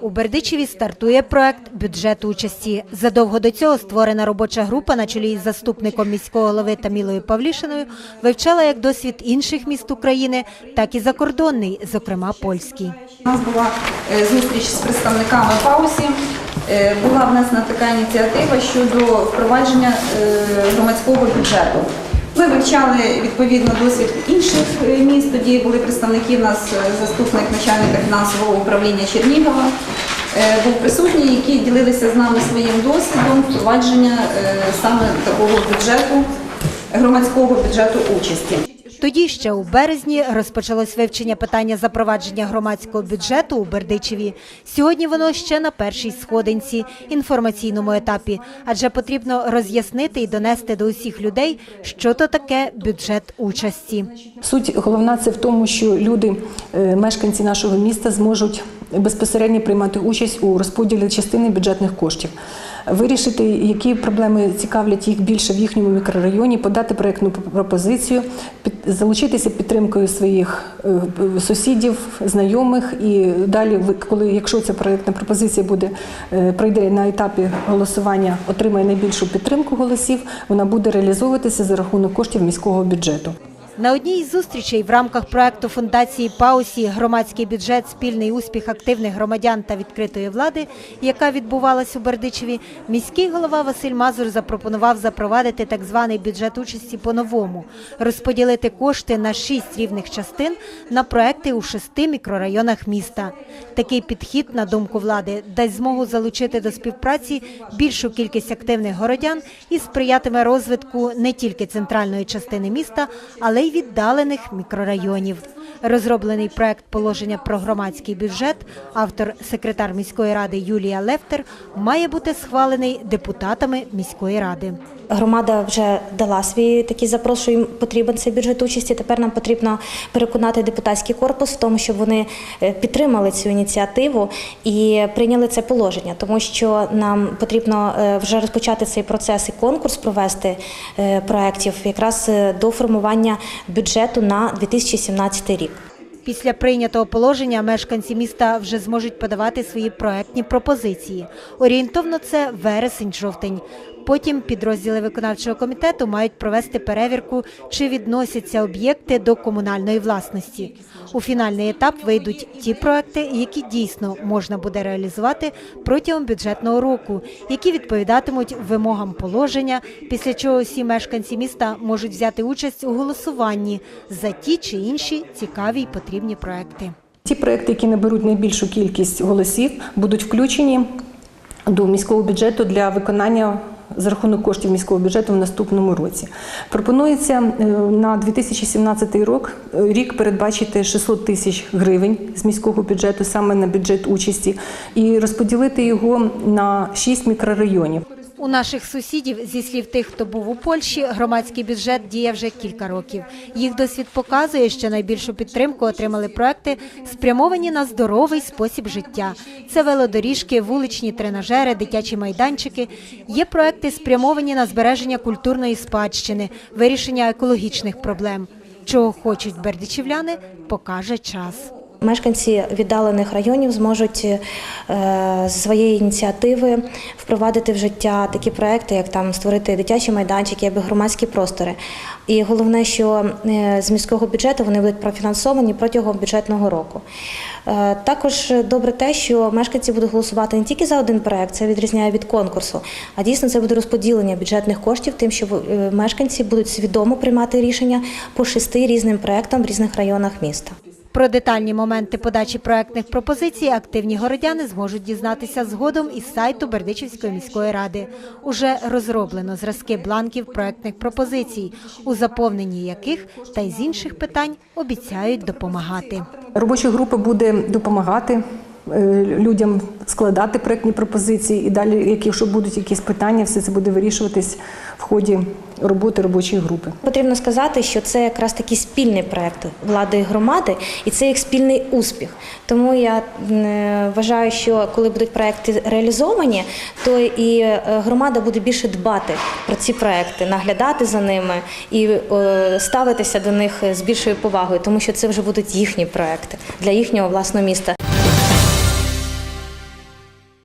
У Бердичеві стартує проект бюджет участі. Задовго до цього створена робоча група на чолі із заступником міського голови Тамілою Павлішиною вивчала як досвід інших міст України, так і закордонний, зокрема польський. У нас була е, зустріч з представниками ПАУСі. Е, Була внесена така ініціатива щодо впровадження е, громадського бюджету. Ми вивчали відповідно досвід інших е, міст. Тоді були представники в нас е, заступник начальника фінансового управління Чернігова. е, Був присутній, які ділилися з нами своїм досвідом впровадження саме такого бюджету, громадського бюджету участі. Тоді ще у березні розпочалось вивчення питання запровадження громадського бюджету у Бердичеві. Сьогодні воно ще на першій сходинці інформаційному етапі, адже потрібно роз'яснити і донести до усіх людей, що то таке бюджет участі. Суть головна це в тому, що люди, е, мешканці нашого міста, зможуть безпосередньо приймати участь у розподілі частини бюджетних коштів, вирішити, які проблеми цікавлять їх більше в їхньому мікрорайоні, подати проєктну пропозицію, залучитися підтримкою своїх е, сусідів, знайомих. І далі, коли якщо ця проєктна пропозиція буде е, пройде на етапі голосування, отримає найбільшу підтримку голосів, вона буде реалізовуватися за рахунок коштів міського бюджету. На одній із зустрічей в рамках проекту фундації Паусі Громадський бюджет спільний успіх активних громадян та відкритої влади, яка відбувалась у Бердичеві, міський голова Василь Мазур запропонував запровадити так званий бюджет участі по-новому, розподілити кошти на шість рівних частин на проекти у шести мікрорайонах міста. Такий підхід, на думку влади, дасть змогу залучити до співпраці більшу кількість активних городян і сприятиме розвитку не тільки центральної частини міста, але й віддалених мікрорайонів. Розроблений проект положення про громадський бюджет, автор секретар міської ради Юлія Лефтер, має бути схвалений депутатами міської ради. Громада вже дала свій такий запрос, що їм потрібен цей бюджет участі. Тепер нам потрібно переконати депутатський корпус в тому, щоб вони е, підтримали цю ініціативу і прийняли це положення, тому що нам потрібно е, вже розпочати цей процес і конкурс провести е, проєктів якраз до формування бюджету на 2017 рік. Після прийнятого положення мешканці міста вже зможуть подавати свої проектні пропозиції. Орієнтовно це вересень-жовтень. Потім підрозділи виконавчого комітету мають провести перевірку, чи відносяться об'єкти до комунальної власності. У фінальний етап вийдуть ті проекти, які дійсно можна буде реалізувати протягом бюджетного року, які відповідатимуть вимогам положення, після чого всі мешканці міста можуть взяти участь у голосуванні за ті чи інші цікаві й потрібні проекти. Ті проекти, які наберуть найбільшу кількість голосів, будуть включені до міського бюджету для виконання за рахунок коштів міського бюджету в наступному році. Пропонується е, на 2017 рік, е, рік передбачити 600 тисяч гривень з міського бюджету саме на бюджет участі і розподілити його на 6 мікрорайонів. У наших сусідів, зі слів тих, хто був у Польщі, громадський бюджет діє вже кілька років. Їх досвід показує, що найбільшу підтримку отримали проекти, спрямовані на здоровий спосіб життя. Це велодоріжки, вуличні тренажери, дитячі майданчики. Є проекти, спрямовані на збереження культурної спадщини, вирішення екологічних проблем. Чого хочуть бердичівляни, покаже час. Мешканці віддалених районів зможуть е, з своєї ініціативи впровадити в життя такі проекти, як там створити дитячі майданчики або громадські простори. І головне, що е, з міського бюджету вони будуть профінансовані протягом бюджетного року. Е, Також добре те, що мешканці будуть голосувати не тільки за один проект, це відрізняє від конкурсу, а дійсно це буде розподілення бюджетних коштів, тим, що мешканці будуть свідомо приймати рішення по шести різним проектам в різних районах міста. Про детальні моменти подачі проектних пропозицій активні городяни зможуть дізнатися згодом із сайту Бердичівської міської ради. Уже розроблено зразки бланків проектних пропозицій, у заповненні яких та й з інших питань обіцяють допомагати. Робоча група буде допомагати людям складати проектні пропозиції, і далі, якщо будуть якісь питання, все це буде вирішуватись в ході роботи робочої групи. Потрібно сказати, що це якраз такий спільний проект влади і громади, і це їх спільний успіх. Тому я е, вважаю, що коли будуть проекти реалізовані, то і е, громада буде більше дбати про ці проекти, наглядати за ними і е, ставитися до них з більшою повагою, тому що це вже будуть їхні проекти для їхнього власного міста.